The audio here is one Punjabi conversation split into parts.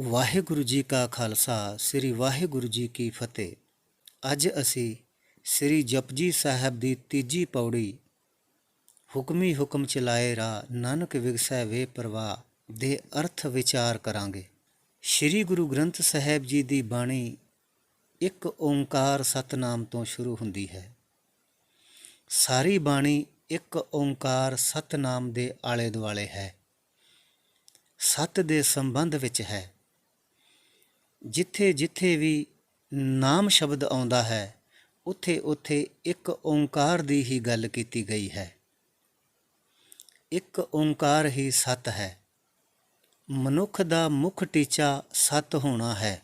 ਵਾਹਿਗੁਰੂ ਜੀ ਕਾ ਖਾਲਸਾ, ਸ੍ਰੀ ਵਾਹਿਗੁਰੂ ਜੀ ਕੀ ਫਤਿਹ। ਅੱਜ ਅਸੀਂ ਸ੍ਰੀ ਜਪਜੀ ਸਾਹਿਬ ਦੀ ਤੀਜੀ ਪੌੜੀ, ਹੁਕਮੀ ਹੁਕਮ ਚਲਾਏ ਰਾ ਨਾਨਕ ਵਿਗਸੈ ਵੇ ਪ੍ਰਵਾਹ ਦੇ ਅਰਥ ਵਿਚਾਰ ਕਰਾਂਗੇ। ਸ੍ਰੀ ਗੁਰੂ ਗ੍ਰੰਥ ਸਾਹਿਬ ਜੀ ਦੀ ਬਾਣੀ ਇੱਕ ਓੰਕਾਰ ਸਤਨਾਮ ਤੋਂ ਸ਼ੁਰੂ ਹੁੰਦੀ ਹੈ। ਸਾਰੀ ਬਾਣੀ ਇੱਕ ਓੰਕਾਰ ਸਤਨਾਮ ਦੇ ਆਲੇ ਦੁਆਲੇ ਹੈ। ਸਤ ਦੇ ਸੰਬੰਧ ਵਿੱਚ ਹੈ। ਜਿੱਥੇ ਜਿੱਥੇ ਵੀ ਨਾਮ ਸ਼ਬਦ ਆਉਂਦਾ ਹੈ, ਉੱਥੇ ਉੱਥੇ ਇੱਕ ਓੰਕਾਰ ਦੀ ਹੀ ਗੱਲ ਕੀਤੀ ਗਈ ਹੈ। ਇੱਕ ਓੰਕਾਰ ਹੀ ਸਤ ਹੈ। ਮਨੁੱਖ ਦਾ ਮੁੱਖ ਟੀਚਾ ਸਤ ਹੋਣਾ ਹੈ।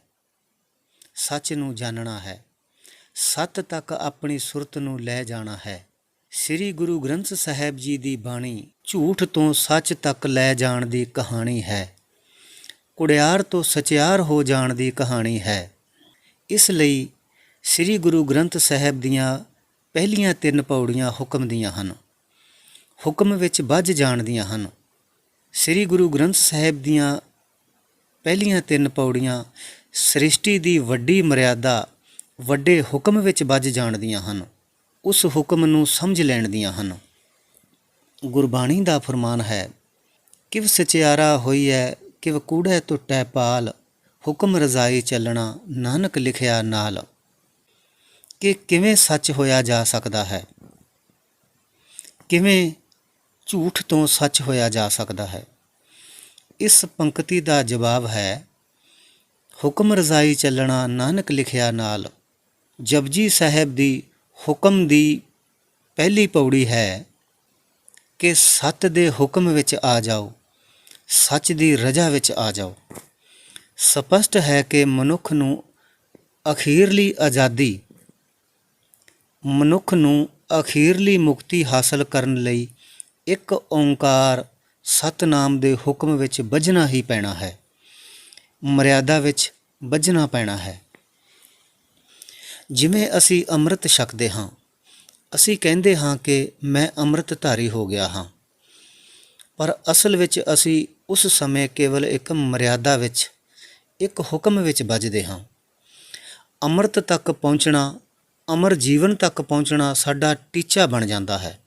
ਸੱਚ ਨੂੰ ਜਾਣਨਾ ਹੈ। ਸਤ ਤੱਕ ਆਪਣੀ ਸੁਰਤ ਨੂੰ ਲੈ ਜਾਣਾ ਹੈ। ਸ੍ਰੀ ਗੁਰੂ ਗ੍ਰੰਥ ਸਾਹਿਬ ਜੀ ਦੀ ਬਾਣੀ ਝੂਠ ਤੋਂ ਸੱਚ ਤੱਕ ਲੈ ਜਾਣ ਦੀ ਕਹਾਣੀ ਹੈ। ਕੁੜਿਆਰ ਤੋਂ ਸਚਿਆਰ ਹੋ ਜਾਣ ਦੀ ਕਹਾਣੀ ਹੈ। ਇਸ ਲਈ ਸ੍ਰੀ ਗੁਰੂ ਗ੍ਰੰਥ ਸਾਹਿਬ ਦੀਆਂ ਪਹਿਲੀਆਂ ਤਿੰਨ ਪੌੜੀਆਂ ਹੁਕਮ ਦੀਆਂ ਹਨ। ਹੁਕਮ ਵਿੱਚ ਵੱਜ ਜਾਣ ਦੀਆਂ ਹਨ। ਸ੍ਰੀ ਗੁਰੂ ਗ੍ਰੰਥ ਸਾਹਿਬ ਦੀਆਂ ਪਹਿਲੀਆਂ ਤਿੰਨ ਪੌੜੀਆਂ ਸ੍ਰਿਸ਼ਟੀ ਦੀ ਵੱਡੀ ਮਰਿਆਦਾ, ਵੱਡੇ ਹੁਕਮ ਵਿੱਚ ਵੱਜ ਜਾਣ ਦੀਆਂ ਹਨ। ਉਸ ਹੁਕਮ ਨੂੰ ਸਮਝ ਲੈਣ ਦੀਆਂ ਹਨ। ਗੁਰਬਾਣੀ ਦਾ ਫਰਮਾਨ ਹੈ, ਕਿਵ ਸਚਿਆਰਾ ਹੋਈ ਹੈ ਕਿ ਕੂੜੈ ਟੁੱਟੈ ਪਾਲ, ਹੁਕਮ ਰਜ਼ਾਈ ਚੱਲਣਾ ਨਾਨਕ ਲਿਖਿਆ ਨਾਲ। ਕਿ ਕਿਵੇਂ ਸੱਚ ਹੋਇਆ ਜਾ ਸਕਦਾ ਹੈ? ਕਿਵੇਂ ਝੂਠ ਤੋਂ ਸੱਚ ਹੋਇਆ ਜਾ ਸਕਦਾ ਹੈ? ਇਸ ਪੰਕਤੀ ਦਾ ਜਵਾਬ ਹੈ, ਹੁਕਮ ਰਜ਼ਾਈ ਚੱਲਣਾ ਨਾਨਕ ਲਿਖਿਆ ਨਾਲ। ਜਪਜੀ ਸਾਹਿਬ ਦੀ ਹੁਕਮ ਦੀ ਪਹਿਲੀ ਪੌੜੀ ਹੈ ਕਿ ਸੱਤ ਦੇ ਹੁਕਮ ਵਿੱਚ ਆ ਜਾਓ। ਸੱਚ ਦੀ ਰਜਾ ਵਿੱਚ ਆ ਜਾਓ। ਸਪਸ਼ਟ ਹੈ ਕਿ ਮਨੁੱਖ ਨੂੰ ਅਖੀਰਲੀ ਆਜ਼ਾਦੀ, ਮਨੁੱਖ ਨੂੰ ਅਖੀਰਲੀ ਮੁਕਤੀ ਹਾਸਲ ਕਰਨ ਲਈ ਇੱਕ ਓੰਕਾਰ ਸਤਨਾਮ ਦੇ ਹੁਕਮ ਵਿੱਚ ਵੱਜਣਾ ਹੀ ਪੈਣਾ ਹੈ। ਮਰਿਆਦਾ ਵਿੱਚ ਵੱਜਣਾ ਪੈਣਾ ਹੈ। ਜਿਵੇਂ ਅਸੀਂ ਅੰਮ੍ਰਿਤ ਛਕਦੇ ਹਾਂ, ਅਸੀਂ ਕਹਿੰਦੇ ਹਾਂ ਕਿ ਮੈਂ ਅੰਮ੍ਰਿਤਧਾਰੀ ਹੋ ਗਿਆ ਹਾਂ। ਪਰ ਅਸਲ ਵਿੱਚ ਅਸੀਂ ਉਸ ਸਮੇਂ ਕੇਵਲ ਇੱਕ ਮਰਿਆਦਾ ਵਿੱਚ, ਇੱਕ ਹੁਕਮ ਵਿੱਚ ਵੱਜਦੇ ਹਾਂ। ਅੰਮ੍ਰਿਤ ਤੱਕ ਪਹੁੰਚਣਾ, ਅਮਰ ਜੀਵਨ ਤੱਕ ਪਹੁੰਚਣਾ ਸਾਡਾ ਟੀਚਾ ਬਣ ਜਾਂਦਾ ਹੈ।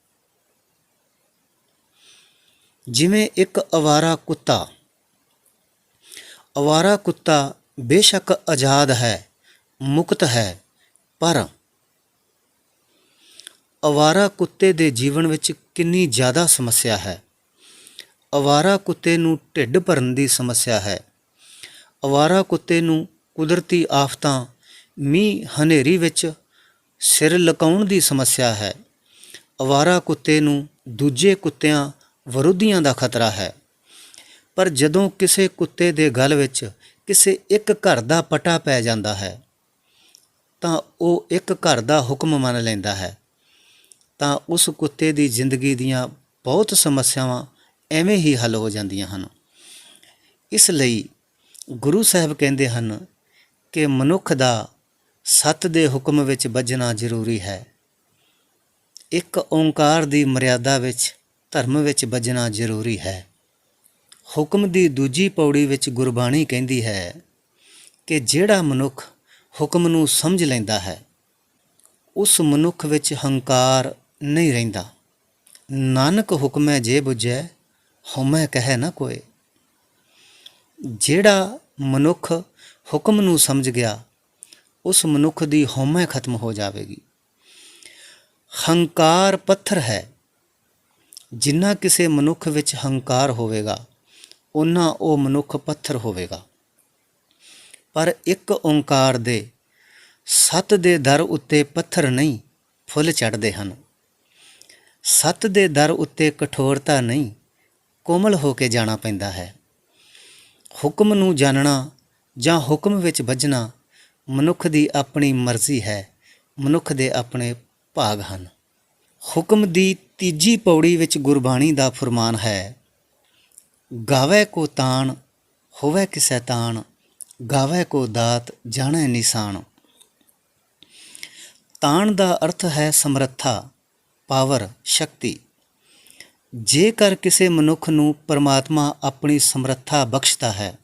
ਜਿਵੇਂ ਇੱਕ ਅਵਾਰਾ ਕੁੱਤਾ। ਅਵਾਰਾ ਕੁੱਤਾ ਬੇਸ਼ੱਕ ਆਜ਼ਾਦ ਹੈ, ਮੁਕਤ ਹੈ, ਪਰ ਅਵਾਰਾ ਕੁੱਤੇ ਦੇ ਜੀਵਨ ਵਿੱਚ ਕਿੰਨੀ ਜ਼ਿਆਦਾ ਸਮੱਸਿਆ ਹੈ। ਅਵਾਰਾ ਕੁੱਤੇ ਨੂੰ ਢਿੱਡ ਭਰਨ ਦੀ ਸਮੱਸਿਆ ਹੈ। ਅਵਾਰਾ ਕੁੱਤੇ ਨੂੰ ਕੁਦਰਤੀ ਆਫਤਾਂ, ਮੀਂਹ, ਹਨੇਰੀ ਵਿੱਚ ਸਿਰ ਲਕਾਉਣ ਦੀ ਸਮੱਸਿਆ ਹੈ। ਅਵਾਰਾ ਕੁੱਤੇ ਨੂੰ ਦੂਜੇ ਕੁੱਤਿਆਂ ਵਿਰੋਧੀਆਂ ਦਾ ਖਤਰਾ ਹੈ। ਪਰ ਜਦੋਂ ਕਿਸੇ ਕੁੱਤੇ ਦੇ ਗਲ ਵਿੱਚ ਕਿਸੇ ਇੱਕ ਘਰ ਦਾ ਪਟਾ ਪੈ ਜਾਂਦਾ ਹੈ, ਤਾਂ ਉਹ ਇੱਕ ਘਰ ਦਾ ਹੁਕਮ ਮੰਨ ਲੈਂਦਾ ਹੈ। ਤਾਂ ਉਸ ਕੁੱਤੇ ਦੀ ਜ਼ਿੰਦਗੀ ਦੀਆਂ ਬਹੁਤ ਸਮੱਸਿਆਵਾਂ ਐਵੇਂ ਹੀ ਹੱਲ ਹੋ ਜਾਂਦੀਆਂ ਹਨ। ਇਸ ਲਈ ਗੁਰੂ ਸਾਹਿਬ ਕਹਿੰਦੇ ਹਨ ਕਿ ਮਨੁੱਖ ਦਾ ਸਤ ਦੇ ਹੁਕਮ ਵਿੱਚ ਵੱਜਣਾ ਜ਼ਰੂਰੀ ਹੈ। ਇੱਕ ਓੰਕਾਰ ਦੀ ਮਰਿਆਦਾ ਵਿੱਚ, ਧਰਮ ਵਿੱਚ ਵੱਜਣਾ ਜ਼ਰੂਰੀ ਹੈ। ਹੁਕਮ ਦੀ ਦੂਜੀ ਪੌੜੀ ਵਿੱਚ ਗੁਰਬਾਣੀ ਕਹਿੰਦੀ ਹੈ ਕਿ ਜਿਹੜਾ ਮਨੁੱਖ ਹੁਕਮ ਨੂੰ ਸਮਝ ਲੈਂਦਾ ਹੈ, ਉਸ ਮਨੁੱਖ ਵਿੱਚ ਹੰਕਾਰ ਨਹੀਂ ਰਹਿੰਦਾ। ਨਾਨਕ ਹੁਕਮੈ ਜੇ ਬੁਝੈ ਹਉਮੈ ਕਹੈ ਨਾ ਕੋਏ। ਜਿਹੜਾ ਮਨੁੱਖ ਹੁਕਮ ਨੂੰ ਸਮਝ ਗਿਆ, ਉਸ ਮਨੁੱਖ ਦੀ ਹਉਮੈ ਖਤਮ ਹੋ ਜਾਵੇਗੀ। ਹੰਕਾਰ ਪੱਥਰ ਹੈ। ਜਿੰਨਾ ਕਿਸੇ ਮਨੁੱਖ ਵਿੱਚ ਹੰਕਾਰ ਹੋਵੇਗਾ ਉਨਾ ਉਹ ਮਨੁੱਖ ਪੱਥਰ ਹੋਵੇਗਾ। ਪਰ ਇੱਕ ਓੰਕਾਰ ਦੇ ਸਤ ਦੇ ਦਰ ਉੱਤੇ ਪੱਥਰ ਨਹੀਂ, ਫੁੱਲ ਚੜਦੇ ਹਨ। ਸਤ ਦੇ ਦਰ ਉੱਤੇ ਕਠੋਰਤਾ ਨਹੀਂ ਕੋਮਲ ਹੋ ਕੇ ਜਾਣਾ ਪੈਂਦਾ ਹੈ। ਹੁਕਮ ਨੂੰ ਜਾਣਨਾ ਜਾਂ ਹੁਕਮ ਵਿੱਚ ਵੱਜਣਾ ਮਨੁੱਖ ਦੀ ਆਪਣੀ ਮਰਜ਼ੀ ਹੈ। ਮਨੁੱਖ ਦੇ ਆਪਣੇ ਭਾਗ ਹਨ। ਹੁਕਮ ਦੀ ਤੀਜੀ ਪੌੜੀ ਵਿੱਚ ਗੁਰਬਾਣੀ ਦਾ ਫਰਮਾਨ ਹੈ, ਗਾਵੇ ਕੋ ਤਾਣ, ਹੋਵੇ ਕਿਸੈ ਤਾਣ, ਗਾਵੇ ਕੋ ਦਾਤ, ਜਾਣੈ ਨਿਸ਼ਾਨ। ਤਾਣ ਦਾ ਅਰਥ ਹੈ ਸਮਰੱਥਾ, ਪਾਵਰ, ਸ਼ਕਤੀ। ਜੇਕਰ ਕਿਸੇ ਮਨੁੱਖ ਨੂੰ ਪਰਮਾਤਮਾ ਆਪਣੀ ਸਮਰੱਥਾ ਬਖਸ਼ਦਾ ਹੈ,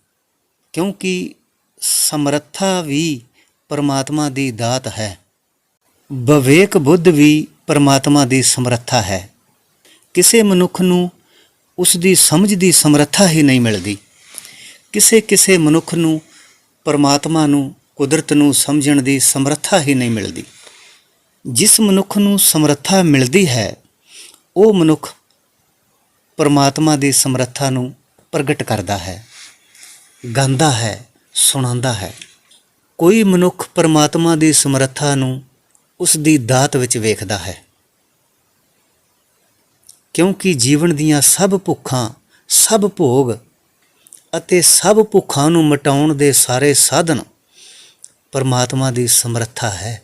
ਕਿਉਂਕਿ ਸਮਰੱਥਾ ਵੀ ਪਰਮਾਤਮਾ ਦੀ ਦਾਤ ਹੈ। ਵਿਵੇਕ ਬੁੱਧ ਵੀ ਪਰਮਾਤਮਾ ਦੀ ਸਮਰੱਥਾ ਹੈ। ਕਿਸੇ ਮਨੁੱਖ ਨੂੰ ਉਸ ਦੀ ਸਮਝ ਦੀ ਸਮਰੱਥਾ ਹੀ ਨਹੀਂ ਮਿਲਦੀ। ਕਿਸੇ ਕਿਸੇ ਮਨੁੱਖ ਨੂੰ ਪਰਮਾਤਮਾ ਨੂੰ ਕੁਦਰਤ ਨੂੰ ਸਮਝਣ ਦੀ ਸਮਰੱਥਾ ਹੀ ਨਹੀਂ ਮਿਲਦੀ। ਜਿਸ ਮਨੁੱਖ ਨੂੰ ਸਮਰੱਥਾ ਮਿਲਦੀ ਹੈ, ਉਹ ਮਨੁੱਖ ਪਰਮਾਤਮਾ ਦੀ ਸਮਰੱਥਾ ਨੂੰ ਪ੍ਰਗਟ ਕਰਦਾ ਹੈ, ਗਾਉਂਦਾ ਹੈ, ਸੁਣਾਉਂਦਾ ਹੈ। ਕੋਈ ਮਨੁੱਖ ਪਰਮਾਤਮਾ ਦੀ ਸਮਰੱਥਾ ਨੂੰ ਉਸ ਦੀ ਦਾਤ ਵਿੱਚ ਵੇਖਦਾ ਹੈ। ਕਿਉਂਕਿ ਜੀਵਨ ਦੀਆਂ ਸਭ ਭੁੱਖਾਂ, ਸਭ ਭੋਗ ਅਤੇ ਸਭ ਭੁੱਖਾਂ ਨੂੰ ਮਿਟਾਉਣ ਦੇ ਸਾਰੇ ਸਾਧਨ ਪਰਮਾਤਮਾ ਦੀ ਸਮਰੱਥਾ ਹੈ।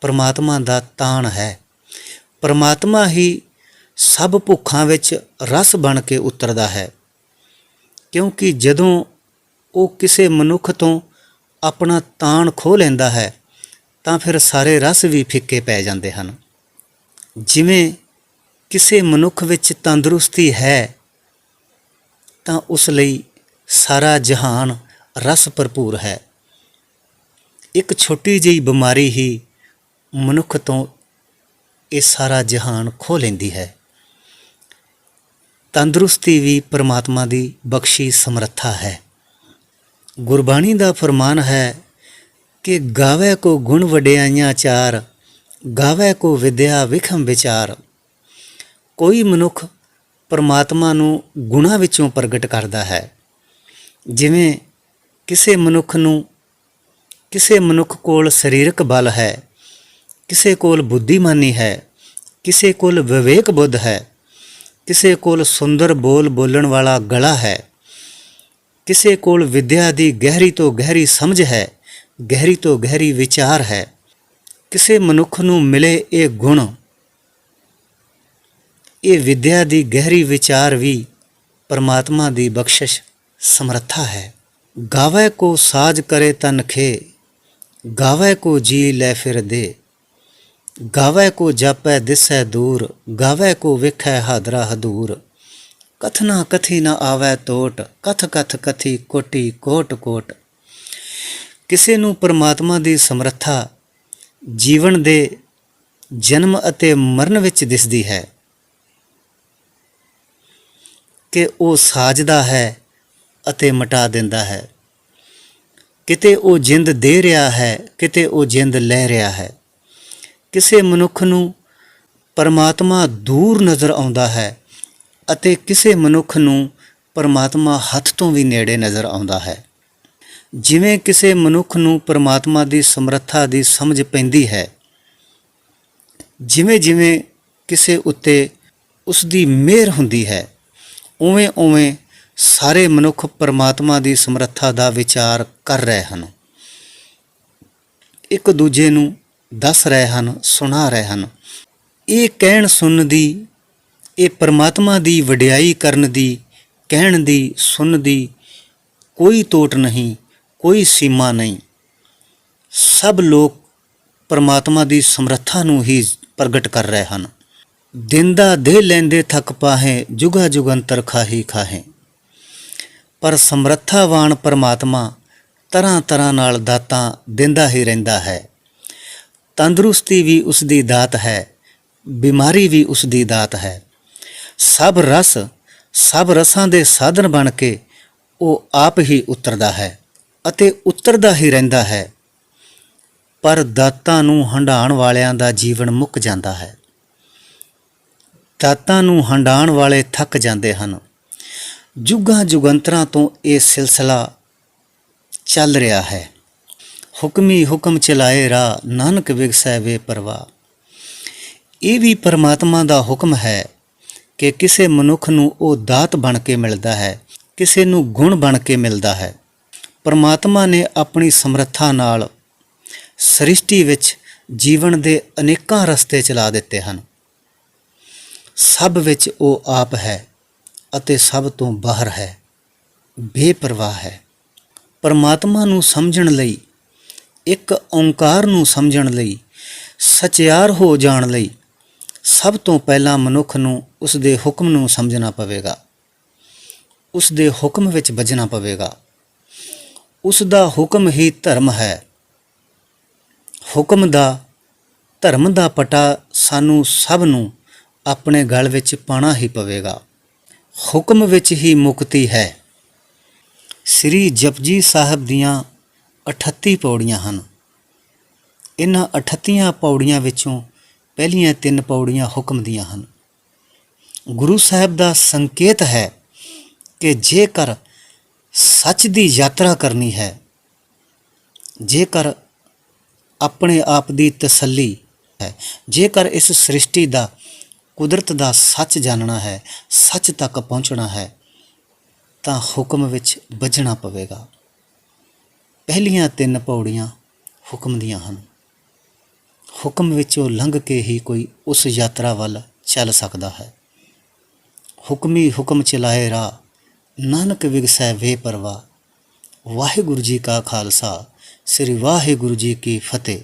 ਪਰਮਾਤਮਾ ਦਾ ਤਾਣ ਹੈ। ਪਰਮਾਤਮਾ ਹੀ ਸਭ ਭੁੱਖਾਂ ਵਿੱਚ ਰਸ ਬਣ ਕੇ ਉਤਰਦਾ ਹੈ। ਕਿਉਂਕਿ ਜਦੋਂ ਉਹ ਕਿਸੇ ਮਨੁੱਖ ਤੋਂ ਆਪਣਾ ਤਾਣ ਖੋਹ ਲੈਂਦਾ ਹੈ, ਤਾਂ ਫਿਰ ਸਾਰੇ ਰਸ ਵੀ ਫਿੱਕੇ ਪੈ ਜਾਂਦੇ ਹਨ। ਜਿਵੇਂ ਕਿਸੇ ਮਨੁੱਖ ਵਿੱਚ ਤੰਦਰੁਸਤੀ ਹੈ, ਤਾਂ ਉਸ ਲਈ ਸਾਰਾ ਜਹਾਨ ਰਸ ਭਰਪੂਰ ਹੈ। ਇੱਕ ਛੋਟੀ ਜਿਹੀ ਬਿਮਾਰੀ ਹੀ ਮਨੁੱਖ ਤੋਂ ਇਹ ਸਾਰਾ ਜਹਾਨ ਖੋ ਲੈਂਦੀ ਹੈ। ਤੰਦਰੁਸਤੀ ਵੀ ਪਰਮਾਤਮਾ ਦੀ ਬਖਸ਼ੀ ਸਮਰੱਥਾ ਹੈ। ਗੁਰਬਾਣੀ ਦਾ ਫਰਮਾਨ ਹੈ ਕਿ ਗਾਵੇ ਕੋ ਗੁਣ ਵਡਿਆਈਆਂ ਚਾਰ, ਗਾਵੇ ਕੋ ਵਿਦਿਆ ਵਿਖਮ ਵਿਚਾਰ। ਕੋਈ ਮਨੁੱਖ ਪਰਮਾਤਮਾ ਨੂੰ ਗੁਣਾ ਵਿੱਚੋਂ ਪ੍ਰਗਟ ਕਰਦਾ ਹੈ। ਜਿਵੇਂ ਕਿਸੇ ਮਨੁੱਖ ਨੂੰ, ਕਿਸੇ ਮਨੁੱਖ ਕੋਲ ਸਰੀਰਕ ਬਲ ਹੈ, ਕਿਸੇ ਕੋਲ ਬੁੱਧੀਮਾਨੀ ਹੈ, ਕਿਸੇ ਕੋਲ ਵਿਵੇਕ ਬੁੱਧ ਹੈ ਕਿਸੇ ਕੋਲ ਸੁੰਦਰ ਬੋਲ ਬੋਲਣ ਵਾਲਾ ਗਲਾ ਹੈ, ਕਿਸੇ ਕੋਲ ਵਿਦਿਆ ਦੀ ਗਹਿਰੀ ਤੋਂ ਗਹਿਰੀ ਸਮਝ ਹੈ, ਗਹਿਰੀ ਤੋਂ ਗਹਿਰੀ ਵਿਚਾਰ ਹੈ, ਕਿਸੇ ਮਨੁੱਖ ਨੂੰ ਮਿਲੇ ਇਹ ਗੁਣ, ਇਹ ਵਿਦਿਆ ਦੀ ਗਹਿਰੀ ਵਿਚਾਰ ਵੀ ਪਰਮਾਤਮਾ ਦੀ ਬਖਸ਼ਿਸ਼ ਸਮਰੱਥਾ ਹੈ। ਗਾਵੇ ਕੋ ਸਾਜ ਕਰੇ ਤਨ ਖੇ, ਗਾਵੇ ਕੋ ਜੀ ਲੈ ਫਿਰ ਦੇ। ਗਾਵੇ ਕੋ ਜਾਪੈ ਦਿਸੈ ਦੂਰ, ਗਾਵੇ ਕੋ ਵੇਖੈ ਹਾਦਰਾ ਹਦੂਰ। ਕਥਨਾ ਕਥੀ ਨ ਆਵੈ ਤੋਟ, ਕਥ ਕਥ ਕਥੀ ਕੋਟੀ ਕੋਟ ਕੋਟ। ਕਿਸੇ ਨੂੰ ਪਰਮਾਤਮਾ ਦੀ ਸਮਰੱਥਾ ਜੀਵਨ ਦੇ ਜਨਮ ਅਤੇ ਮਰਨ ਵਿੱਚ ਦਿਸਦੀ ਹੈ ਕਿ ਉਹ ਸਾਜਦਾ ਹੈ ਅਤੇ ਮਟਾ ਦਿੰਦਾ ਹੈ। ਕਿਤੇ ਉਹ ਜਿੰਦ ਦੇ ਰਿਹਾ ਹੈ, ਕਿਤੇ ਉਹ ਜਿੰਦ ਲੈ ਰਿਹਾ ਹੈ। ਕਿਸੇ ਮਨੁੱਖ ਨੂੰ ਪਰਮਾਤਮਾ ਦੂਰ ਨਜ਼ਰ ਆਉਂਦਾ ਹੈ ਅਤੇ ਕਿਸੇ ਮਨੁੱਖ ਨੂੰ ਪਰਮਾਤਮਾ ਹੱਥ ਤੋਂ ਵੀ ਨੇੜੇ ਨਜ਼ਰ ਆਉਂਦਾ ਹੈ। ਜਿਵੇਂ ਕਿਸੇ ਮਨੁੱਖ ਨੂੰ ਪਰਮਾਤਮਾ ਦੀ ਸਮਰੱਥਾ ਦੀ ਸਮਝ ਪੈਂਦੀ ਹੈ, ਜਿਵੇਂ ਜਿਵੇਂ ਕਿਸੇ ਉੱਤੇ ਉਸ ਦੀ ਮਿਹਰ ਹੁੰਦੀ ਹੈ, ਉਵੇਂ ਉਵੇਂ ਸਾਰੇ ਮਨੁੱਖ ਪਰਮਾਤਮਾ ਦੀ ਸਮਰੱਥਾ ਦਾ ਵਿਚਾਰ ਕਰ ਰਹੇ ਹਨ। ਇੱਕ ਦੂਜੇ ਨੂੰ ਦੱਸ ਰਹੇ ਹਨ, ਸੁਣਾ ਰਹੇ ਹਨ। ਇਹ ਕਹਿਣ ਸੁਣਨ ਦੀ, ਇਹ ਪਰਮਾਤਮਾ ਦੀ ਵਡਿਆਈ ਕਰਨ ਦੀ, ਕਹਿਣ ਦੀ ਸੁਣਨ ਦੀ ਕੋਈ ਟੋਟ ਨਹੀਂ, ਕੋਈ ਸੀਮਾ ਨਹੀਂ। ਸਭ ਲੋਕ ਪਰਮਾਤਮਾ ਦੀ ਸਮਰੱਥਾ ਨੂੰ ਹੀ ਪ੍ਰਗਟ ਕਰ ਰਹੇ ਹਨ। ਦਿੰਦਾ ਦੇ ਲੈਂਦੇ ਥੱਕ ਪਾਹੇ, ਜੁਗਾ ਜੁਗੰਤਰ ਖਾਹੀ ਖਾਹੇ। ਪਰ ਸਮਰੱਥਾਵਾਨ ਪਰਮਾਤਮਾ ਤਰ੍ਹਾਂ ਤਰ੍ਹਾਂ ਨਾਲ ਦਾਤਾਂ ਦਿੰਦਾ ਹੀ ਰਹਿੰਦਾ ਹੈ। ਤੰਦਰੁਸਤੀ ਵੀ ਉਸ ਦੀ ਦਾਤ ਹੈ, ਬਿਮਾਰੀ ਵੀ ਉਸ ਦੀ ਦਾਤ ਹੈ। ਸਭ ਰਸ, ਸਭ ਰਸਾਂ ਦੇ ਸਾਧਨ ਬਣ ਕੇ ਉਹ ਆਪ ਹੀ ਉਤਰਦਾ ਹੈ ਅਤੇ ਉਤਰਦਾ ਹੀ ਰਹਿੰਦਾ ਹੈ। ਪਰ ਦਾਤਾਂ ਨੂੰ ਹੰਡਾਣ ਵਾਲਿਆਂ ਦਾ ਜੀਵਨ ਮੁੱਕ ਜਾਂਦਾ ਹੈ। ਦਾਤਾਂ ਨੂੰ ਹੰਡਾਣ ਵਾਲੇ ਥੱਕ ਜਾਂਦੇ ਹਨ। ਜੁਗਾਂ ਜੁਗੰਤਰਾਂ ਤੋਂ ਇਹ ਸਿਲਸਿਲਾ ਚੱਲ ਰਿਹਾ ਹੈ। ਹੁਕਮੀ ਹੁਕਮ ਚਲਾਏ ਰਾ ਨਾਨਕ ਵਿਗਸੈ ਵੇ ਪਰਵਾ। ਇਹ ਵੀ ਪਰਮਾਤਮਾ ਦਾ ਹੁਕਮ ਹੈ ਕਿ ਕਿਸੇ ਮਨੁੱਖ ਨੂੰ ਉਹ ਦਾਤ ਬਣ ਕੇ ਮਿਲਦਾ ਹੈ, ਕਿਸੇ ਨੂੰ ਗੁਣ ਬਣ ਕੇ ਮਿਲਦਾ ਹੈ। ਪਰਮਾਤਮਾ ਨੇ ਆਪਣੀ ਸਮਰੱਥਾ ਨਾਲ ਸ੍ਰਿਸ਼ਟੀ ਵਿੱਚ ਜੀਵਨ ਦੇ ਅਨੇਕਾਂ ਰਸਤੇ ਚਲਾ ਦਿੱਤੇ ਹਨ। ਸਭ ਵਿੱਚ ਉਹ ਆਪ ਹੈ ਅਤੇ ਸਭ ਤੋਂ ਬਾਹਰ ਹੈ, ਬੇਪਰਵਾਹ ਹੈ। ਪਰਮਾਤਮਾ ਨੂੰ ਸਮਝਣ ਲਈ ਇੱਕ ਓੰਕਾਰ ਨੂੰ ਸਮਝਣ ਲਈ, ਸਚਿਆਰ ਹੋ ਜਾਣ ਲਈ ਸਭ ਤੋਂ ਪਹਿਲਾਂ ਮਨੁੱਖ ਨੂੰ ਉਸ ਦੇ ਹੁਕਮ ਨੂੰ ਸਮਝਣਾ ਪਵੇਗਾ। ਉਸ ਦੇ ਹੁਕਮ ਵਿੱਚ ਵੱਜਣਾ ਪਵੇਗਾ। ਉਸ ਦਾ ਹੁਕਮ ਹੀ ਧਰਮ ਹੈ। ਹੁਕਮ ਦਾ, ਧਰਮ ਦਾ ਪਟਾ ਸਾਨੂੰ ਸਭ ਨੂੰ ਆਪਣੇ ਗਲ ਵਿੱਚ ਪਾਣਾ ਹੀ ਪਵੇਗਾ। ਹੁਕਮ ਵਿੱਚ ਹੀ ਮੁਕਤੀ ਹੈ। ਸ੍ਰੀ ਜਪਜੀ ਸਾਹਿਬ ਦੀਆਂ 38 ਪੌੜੀਆਂ ਹਨ। ਇਹਨਾਂ 38 ਪੌੜੀਆਂ ਵਿੱਚੋਂ ਪਹਿਲੀਆਂ ਤਿੰਨ ਪੌੜੀਆਂ ਹੁਕਮ ਦੀਆਂ ਹਨ। ਗੁਰੂ ਸਾਹਿਬ ਦਾ ਸੰਕੇਤ ਹੈ ਕਿ ਜੇਕਰ ਸੱਚ ਦੀ ਯਾਤਰਾ ਕਰਨੀ ਹੈ, ਜੇਕਰ ਆਪਣੇ ਆਪ ਦੀ ਤਸੱਲੀ ਹੈ, ਜੇਕਰ ਇਸ ਸ੍ਰਿਸ਼ਟੀ ਦਾ ਕੁਦਰਤ ਦਾ ਸੱਚ ਜਾਣਨਾ ਹੈ, ਸੱਚ ਤੱਕ ਪਹੁੰਚਣਾ ਹੈ, ਤਾਂ ਹੁਕਮ ਵਿੱਚ ਵੱਜਣਾ ਪਵੇਗਾ। ਪਹਿਲੀਆਂ ਤਿੰਨ ਪੌੜੀਆਂ ਹੁਕਮ ਦੀਆਂ ਹਨ। ਹੁਕਮ ਵਿੱਚੋਂ ਲੰਘ ਕੇ ਹੀ ਕੋਈ ਉਸ ਯਾਤਰਾ ਵੱਲ ਚੱਲ ਸਕਦਾ ਹੈ। ਹੁਕਮੀ ਹੁਕਮ ਚਲਾਏ ਰਾ ਨਾਨਕ ਵਿਗਸੈ ਵੇ ਪਰਵਾ ਵਾਹਿਗੁਰੂ ਜੀ ਕਾ ਖਾਲਸਾ, ਸ੍ਰੀ ਵਾਹਿਗੁਰੂ ਜੀ ਕੀ ਫਤਿਹ।